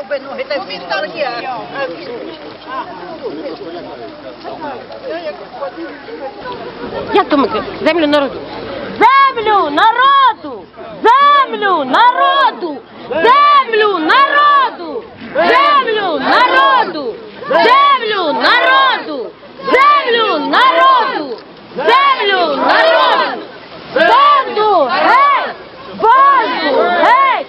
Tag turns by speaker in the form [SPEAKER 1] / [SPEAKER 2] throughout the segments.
[SPEAKER 1] став би ноги, та стороні, а, а він...
[SPEAKER 2] Як то землю народу? Землю народу! Землю народу! Землю народу! Землю народу! Землю народу! Землю народу! Землю народу! Банду геть! Банду геть!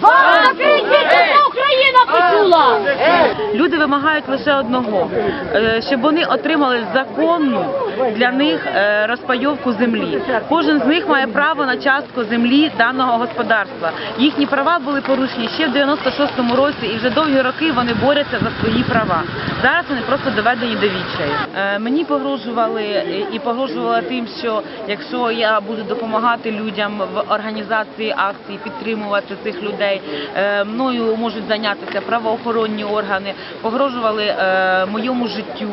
[SPEAKER 2] Банду геть! Україна почула!
[SPEAKER 3] Люди вимагають лише одного, е, щоб вони отримали законну для них е, розпайовку землі. Кожен з них має право на частку землі даного господарства. Їхні права були порушені ще в 96-му році, і вже довгі роки вони борються за свої права. Зараз вони просто доведені до відчаю. Е, Мені погрожували і погрожували тим, що якщо я буду допомагати людям в організації акцій, підтримувати цих людей, е, мною можуть зайнятися правоохоронні органи, погрожували моєму життю.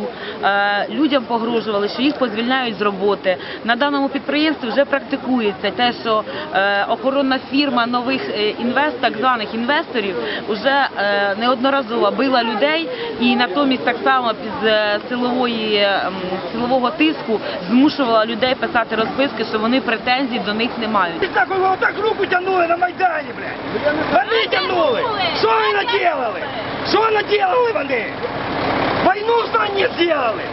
[SPEAKER 3] Людям погрожували, що їх позвільняють з роботи. На даному підприємстві вже практикується те, що е, охоронна фірма нових е, інвест, так званих інвесторів, вже е, неодноразово била людей і натомість так само з силової ем, силового тиску змушувала людей писати розписки, що вони претензій до них не мають.
[SPEAKER 4] Так ви отак руку тягнули на Майдані, блядь. Вони тягнули. Що ви наделали? Що наделали вони? Війну что они сделали.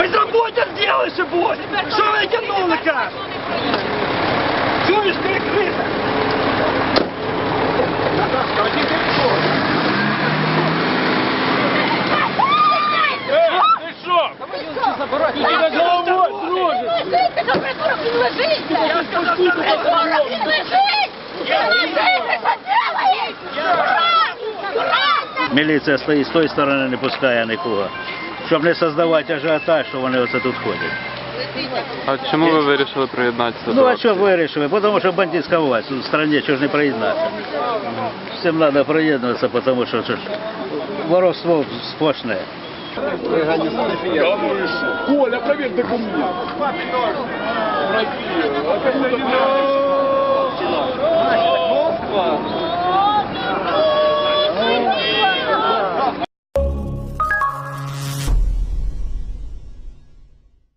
[SPEAKER 4] Безработица сделали чтобы Что вы тянули, как? Чуешь, Чуєш,
[SPEAKER 5] Міліція стоїть з тої сторони не пускає нікого. Щоб не создавати ажіотаж, що вони оце тут ходять.
[SPEAKER 6] А чому ви вирішили приєднатися
[SPEAKER 5] Ну а
[SPEAKER 6] акції?
[SPEAKER 5] що вирішили? Тому що бандитська власть в стране, чого ж не приєднатися. Всім треба приєднуватися, тому що, воровство сплошне.
[SPEAKER 7] Коля, проверь документы.